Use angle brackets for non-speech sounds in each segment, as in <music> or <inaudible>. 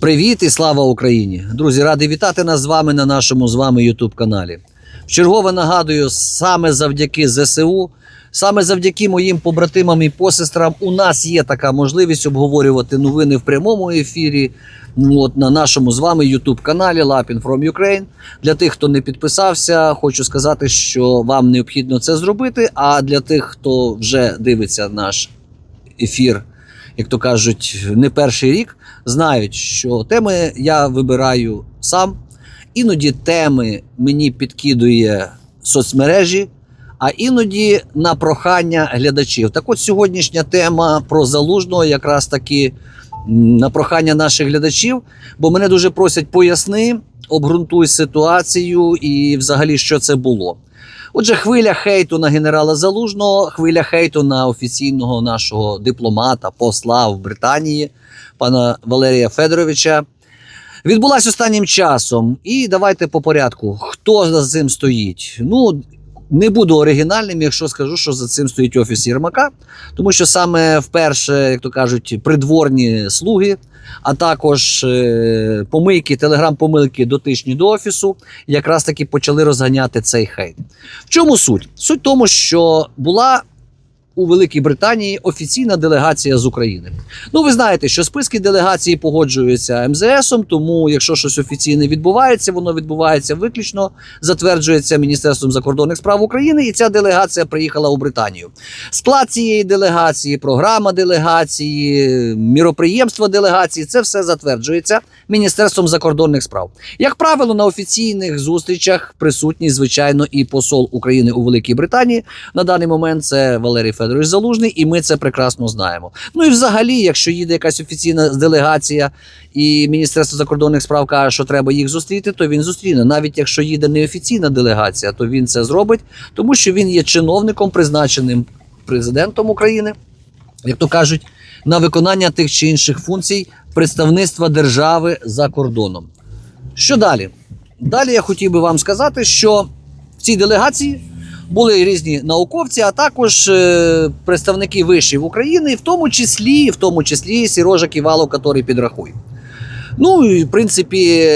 Привіт і слава Україні! Друзі, радий вітати нас з вами на нашому з вами YouTube каналі. Вчергове нагадую, саме завдяки ЗСУ, саме завдяки моїм побратимам і посестрам, у нас є така можливість обговорювати новини в прямому ефірі. ну, От на нашому з вами YouTube каналі Lapin from Ukraine. Для тих, хто не підписався, хочу сказати, що вам необхідно це зробити. А для тих, хто вже дивиться наш ефір, як то кажуть, не перший рік, знають, що теми я вибираю сам. Іноді теми мені підкидує соцмережі, а іноді на прохання глядачів. Так от сьогоднішня тема про залужного якраз таки на прохання наших глядачів, бо мене дуже просять поясни, обґрунтуй ситуацію і взагалі що це було. Отже, хвиля хейту на генерала Залужного, хвиля хейту на офіційного нашого дипломата, посла в Британії, пана Валерія Федоровича. Відбулася останнім часом. І давайте по порядку. Хто за цим стоїть? Ну, не буду оригінальним, якщо скажу, що за цим стоїть офіс Єрмака, тому що саме вперше, як то кажуть, придворні слуги, а також е, помийки, телеграм-помилки дотичні до офісу, якраз таки почали розганяти цей хейт. В чому суть? Суть в тому, що була у Великій Британії офіційна делегація з України. Ну, ви знаєте, що списки делегації погоджуються МЗСом, тому якщо щось офіційне відбувається, воно відбувається виключно, затверджується Міністерством закордонних справ України, і ця делегація приїхала у Британію. Склад цієї делегації, програма делегації, міроприємства делегації це все затверджується Міністерством закордонних справ. Як правило, на офіційних зустрічах присутній, звичайно, і посол України у Великій Британії. На даний момент це Валерій Федорович Залужний, і ми це прекрасно знаємо. Ну і взагалі, якщо їде якась офіційна делегація, і Міністерство закордонних справ каже, що треба їх зустріти, то він зустріне. Навіть якщо їде неофіційна делегація, то він це зробить, тому що він є чиновником, призначеним президентом України, як то кажуть, на виконання тих чи інших функцій представництва держави за кордоном. Що далі? Далі я хотів би вам сказати, що в цій делегації були різні науковці, а також е, представники вишів України, в тому числі, в тому числі Сірожа Ківалов, який підрахує. Ну і в принципі,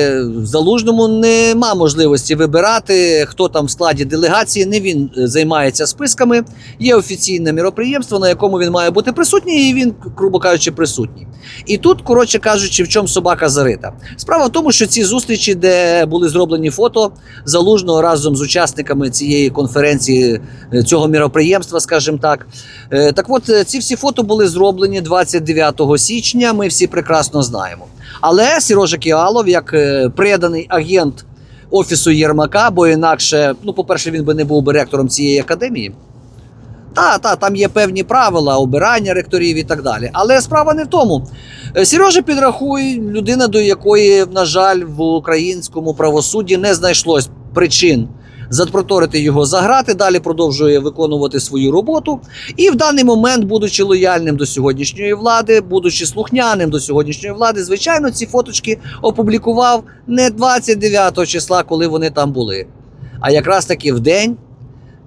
залужному нема можливості вибирати, хто там в складі делегації. Не він е, займається списками. Є офіційне міроприємство, на якому він має бути присутній, і він, грубо кажучи, присутній. І тут, коротше кажучи, в чому собака зарита. Справа в тому, що ці зустрічі, де були зроблені фото залужного разом з учасниками цієї конференції, е, цього міроприємства, скажімо так. Е, Так от ці всі фото були зроблені 29 січня. Ми всі прекрасно знаємо. Але Сірожа Кіалов, як е, преданий агент офісу Єрмака, бо інакше, ну, по-перше, він би не був би ректором цієї академії. Та, та, там є певні правила обирання ректорів і так далі. Але справа не в тому. Е, Сережа Підрахуй, людина, до якої, на жаль, в українському правосудді не знайшлось причин запроторити його за грати, далі продовжує виконувати свою роботу. І в даний момент, будучи лояльним до сьогоднішньої влади, будучи слухняним до сьогоднішньої влади, звичайно, ці фоточки опублікував не 29 числа, коли вони там були, а якраз таки в день.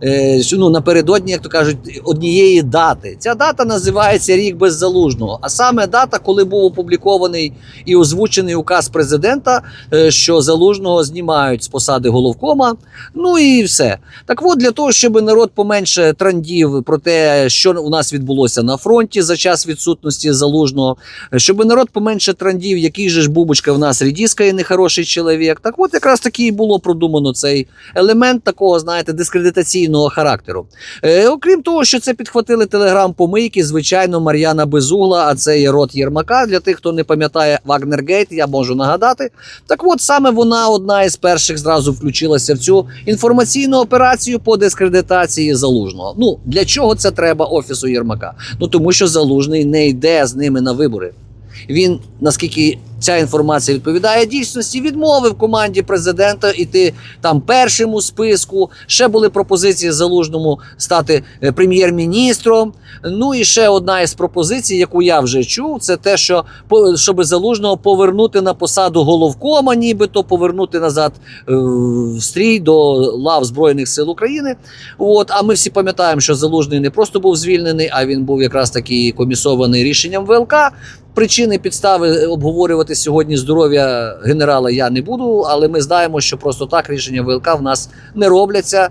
Е, Ну, напередодні, як то кажуть, однієї дати. Ця дата називається Рік без залужного. А саме дата, коли був опублікований і озвучений указ президента, е, що залужного знімають з посади головкома. Ну і все. Так от, для того, щоб народ поменше трандів про те, що у нас відбулося на фронті за час відсутності залужного, щоб народ поменше трандів, який же ж бубочка в нас рідіскає нехороший чоловік. Так от якраз таки і було продумано цей елемент такого, знаєте, дискредитаційного характеру. Е, окрім того, що це підхватили телеграм-помийки, звичайно, Мар'яна Безугла, а це є рот Єрмака. Для тих, хто не пам'ятає Вагнергейт, я можу нагадати. Так от саме вона одна із перших зразу включилася в цю інформаційну операцію по дискредитації залужного. Ну для чого це треба офісу Єрмака? Ну тому що залужний не йде з ними на вибори. Він, наскільки ця інформація відповідає дійсності, відмовив команді президента іти там першим у списку. Ще були пропозиції залужному стати е, прем'єр-міністром. Ну і ще одна із пропозицій, яку я вже чув, це те, що щоб залужного повернути на посаду головкома, нібито повернути назад е, в стрій до лав Збройних сил України. От, а ми всі пам'ятаємо, що залужний не просто був звільнений, а він був якраз таки комісований рішенням ВЛК. Причини, підстави обговорювати сьогодні здоров'я генерала я не буду, але ми знаємо, що просто так рішення ВЛК в нас не робляться.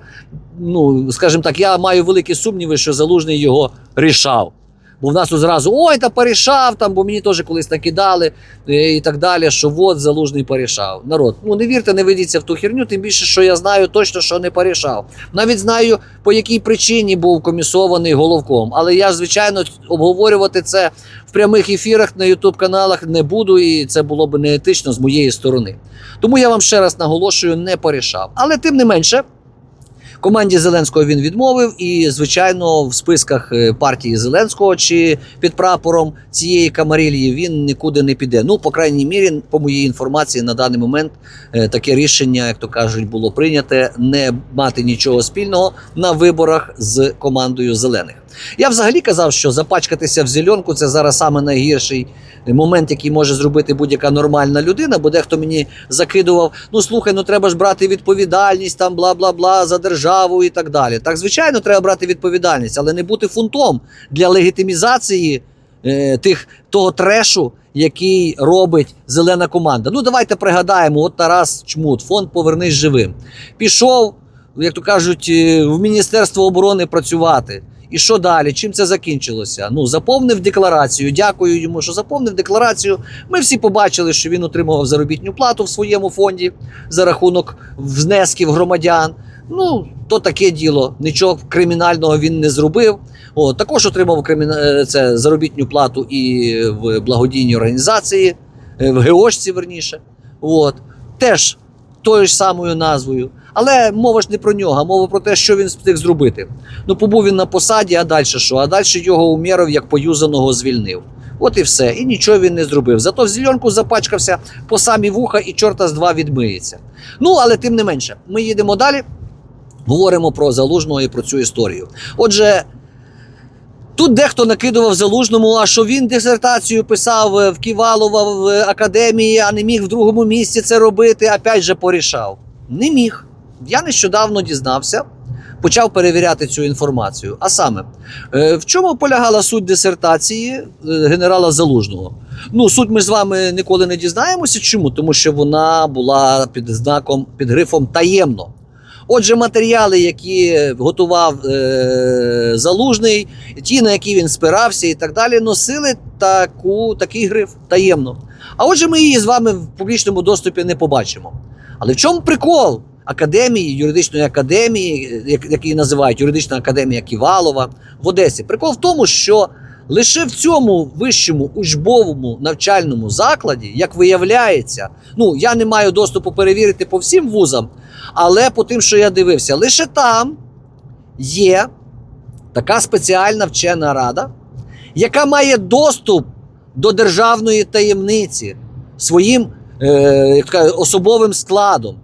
Ну, скажімо так, я маю великі сумніви, що залужний його рішав. Бо в нас тут зразу ой, та порішав там, бо мені теж колись накидали е, і так далі, що от залужний порішав. Народ, ну не вірте, не ведіться в ту херню, тим більше, що я знаю точно, що не порішав. Навіть знаю, по якій причині був комісований головком. Але я, звичайно, обговорювати це в прямих ефірах на Ютуб каналах не буду, і це було б неетично з моєї сторони. Тому я вам ще раз наголошую, не порішав. Але тим не менше. Команді Зеленського він відмовив, і звичайно, в списках е, партії Зеленського чи під прапором цієї камарилії він нікуди не піде. Ну, по крайній мірі, по моїй інформації, на даний момент е, таке рішення, як то кажуть, було прийняте не мати нічого спільного на виборах з командою зелених. Я взагалі казав, що запачкатися в зеленку це зараз саме найгірший момент, який може зробити будь-яка нормальна людина, бо дехто мені закидував: ну слухай, ну треба ж брати відповідальність, там бла бла бла за державу і так далі. Так, звичайно, треба брати відповідальність, але не бути фунтом для легітимізації е, тих того трешу, який робить зелена команда. Ну давайте пригадаємо: от Тарас Чмут, фонд Повернись живим. Пішов, як то кажуть, е, в Міністерство оборони працювати. І що далі? Чим це закінчилося? Ну, заповнив декларацію. Дякую йому, що заповнив декларацію. Ми всі побачили, що він отримував заробітну плату в своєму фонді за рахунок внесків громадян. Ну, то таке діло. Нічого кримінального він не зробив. О, також отримав криміна... е, це заробітну плату і в благодійній організації, е, в ГЕОшці, верніше. От. Теж тою ж самою назвою. Але мова ж не про нього, мова про те, що він встиг зробити. Ну, побув він на посаді, а далі що? А далі його Умєров як поюзаного звільнив. От і все. І нічого він не зробив. Зато в зеленку запачкався по самі вуха і чорта з два відмиється. Ну, але тим не менше, ми їдемо далі, говоримо про залужного і про цю історію. Отже. Тут дехто накидував залужному, а що він дисертацію писав е, в Ківалова в академії, а не міг в другому місці це робити, опять же порішав. Не міг. Я нещодавно дізнався, почав перевіряти цю інформацію. А саме, е, в чому полягала суть дисертації е, генерала Залужного? Ну, суть ми з вами ніколи не дізнаємося. Чому? Тому що вона була під знаком, під грифом таємно. Отже, матеріали, які готував е, залужний, ті, на які він спирався, і так далі, носили таку, такий гриф таємно. А отже, ми її з вами в публічному доступі не побачимо. Але в чому прикол академії, юридичної академії, як- який називають юридична академія Ківалова в Одесі? Прикол в тому, що лише в цьому вищому учбовому навчальному закладі, як виявляється, ну я не маю доступу перевірити по всім вузам, але по тим, що я дивився, лише там є така спеціальна вчена рада, яка має доступ до державної таємниці своїм е, особовим складом.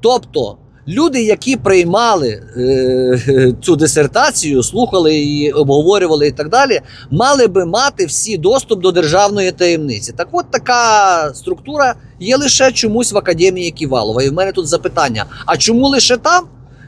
Тобто люди, які приймали е, <laughs> цю дисертацію, слухали її, обговорювали і так далі, мали би мати всі доступ до державної таємниці. Так от така структура є лише чомусь в академії Ківалова. І в мене тут запитання: а чому лише там?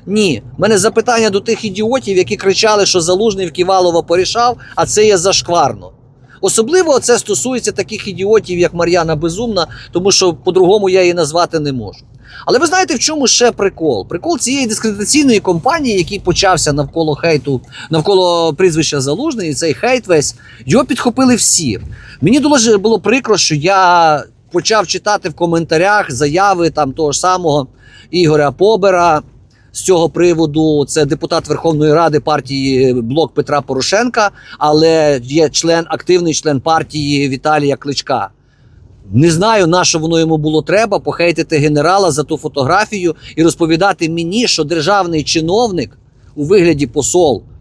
Ні, в мене запитання до тих ідіотів, які кричали, що залужний в Ківалова порішав, а це є зашкварно. Особливо це стосується таких ідіотів, як Мар'яна Безумна, тому що по-другому я її назвати не можу. Але ви знаєте, в чому ще прикол? Прикол цієї дискредитаційної кампанії, який почався навколо хейту, навколо прізвища Залужний, і цей хейт весь його підхопили всі. Мені дуже було прикро, що я почав читати в коментарях заяви там того ж самого Ігоря Побера. З цього приводу це депутат Верховної Ради партії Блок Петра Порошенка, але є член, активний член партії Віталія Кличка. Не знаю, на що воно йому було треба похейтити генерала за ту фотографію і розповідати мені, що державний чиновник у вигляді посол е,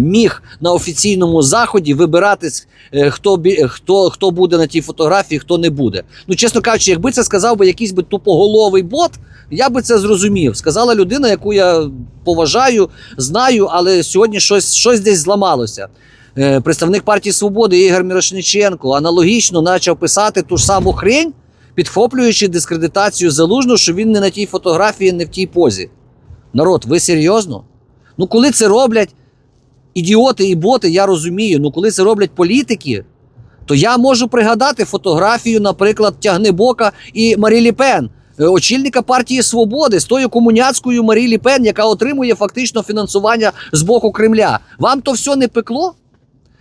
міг на офіційному заході вибирати, е, хто, хто, хто буде на тій фотографії, хто не буде. Ну, чесно кажучи, якби це сказав би якийсь би тупоголовий бот, я би це зрозумів. Сказала людина, яку я поважаю, знаю, але сьогодні щось, щось десь зламалося. Е, Представник партії Свободи Ігор Мірошниченко аналогічно почав писати ту ж саму хрень, підхоплюючи дискредитацію залужну, що він не на тій фотографії, не в тій позі. Народ, ви серйозно? Ну, коли це роблять ідіоти і боти, я розумію. Ну, коли це роблять політики, то я можу пригадати фотографію, наприклад, Тягнебока і Марілі Пен, е, очільника партії Свободи з тою комуняцькою Марілі Пен, яка отримує фактично фінансування з боку Кремля. Вам то все не пекло?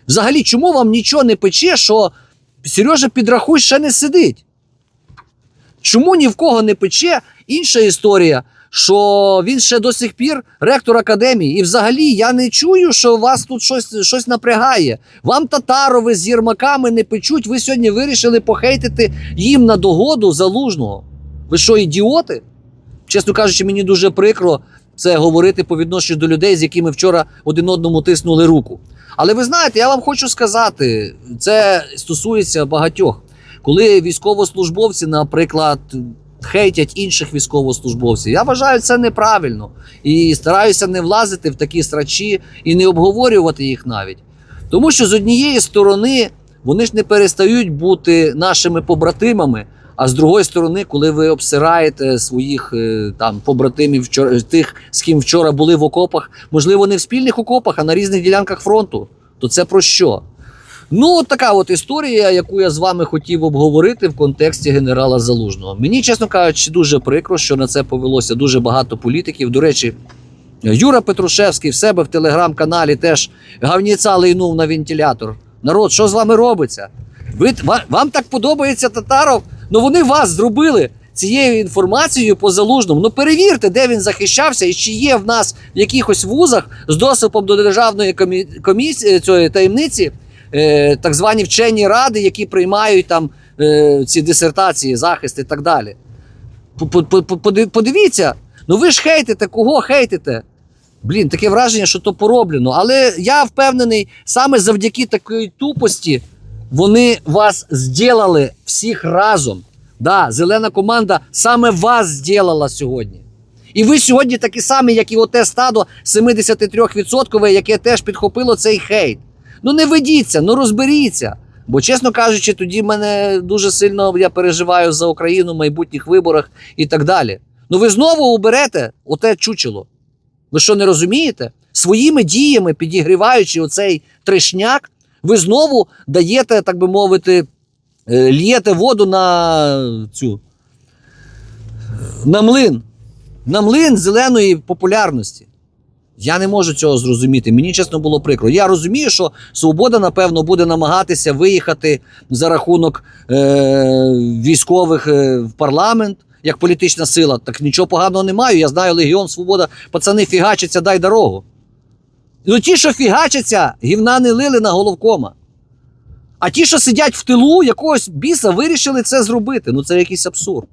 Взагалі, чому вам нічого не пече, що Сережа Підрахуй ще не сидить? Чому ні в кого не пече? Інша історія, що він ще до сих пір ректор академії. І взагалі я не чую, що вас тут щось, щось напрягає. Вам татарови з єрмаками не печуть. Ви сьогодні вирішили похейтити їм на догоду залужного. Ви що, ідіоти? Чесно кажучи, мені дуже прикро це говорити по відношенню до людей, з якими вчора один одному тиснули руку. Але ви знаєте, я вам хочу сказати, це стосується багатьох. Коли військовослужбовці, наприклад, хейтять інших військовослужбовців, я вважаю це неправильно і стараюся не влазити в такі страчі і не обговорювати їх навіть. Тому що з однієї сторони вони ж не перестають бути нашими побратимами. А з другої сторони, коли ви обсираєте своїх е, там побратимів, тих, з ким вчора були в окопах, можливо, не в спільних окопах, а на різних ділянках фронту, то це про що? Ну, от така от історія, яку я з вами хотів обговорити в контексті генерала Залужного. Мені, чесно кажучи, дуже прикро, що на це повелося дуже багато політиків. До речі, Юра Петрушевський в себе в телеграм-каналі теж гавніця лийнув на вентилятор. Народ, що з вами робиться? Ви, ва- вам так подобається Татаров? Ну вони вас зробили цією інформацією по залужному. Ну перевірте, де він захищався, і чи є в нас в якихось вузах з доступом до державної комісії цієї таємниці, е, так звані вчені ради, які приймають там е, ці дисертації, захист і так далі. По- по- по- поди- Подивіться, ну ви ж хейтите, кого хейтите? Блін, таке враження, що то пороблено. Але я впевнений, саме завдяки такої тупості вони вас зділали всіх разом. Да, зелена команда саме вас зділала сьогодні. І ви сьогодні такі самі, як і оте стадо 73%, яке теж підхопило цей хейт. Ну не ведіться, ну розберіться. Бо, чесно кажучи, тоді мене дуже сильно я переживаю за Україну в майбутніх виборах і так далі. Ну ви знову уберете оте чучело. Ви що не розумієте? Своїми діями, підігріваючи оцей трешняк, ви знову даєте, так би мовити, е, л'єте воду на цю на млин. На млин зеленої популярності. Я не можу цього зрозуміти. Мені чесно було прикро. Я розумію, що свобода, напевно, буде намагатися виїхати за рахунок е- військових е- в парламент як політична сила. Так нічого поганого не маю. Я знаю Легіон Свобода, пацани фігачаться, дай дорогу. Ну ті, що фігачаться, гівна не лили на головкома. А ті, що сидять в тилу, якогось біса вирішили це зробити. Ну це якийсь абсурд.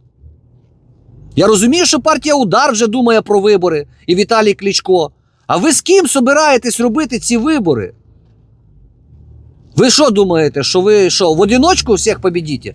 Я розумію, що партія Удар вже думає про вибори і Віталій Кличко. А ви з ким собираєтесь робити ці вибори? Ви що думаєте, що ви що, в одиночку всіх побідіте?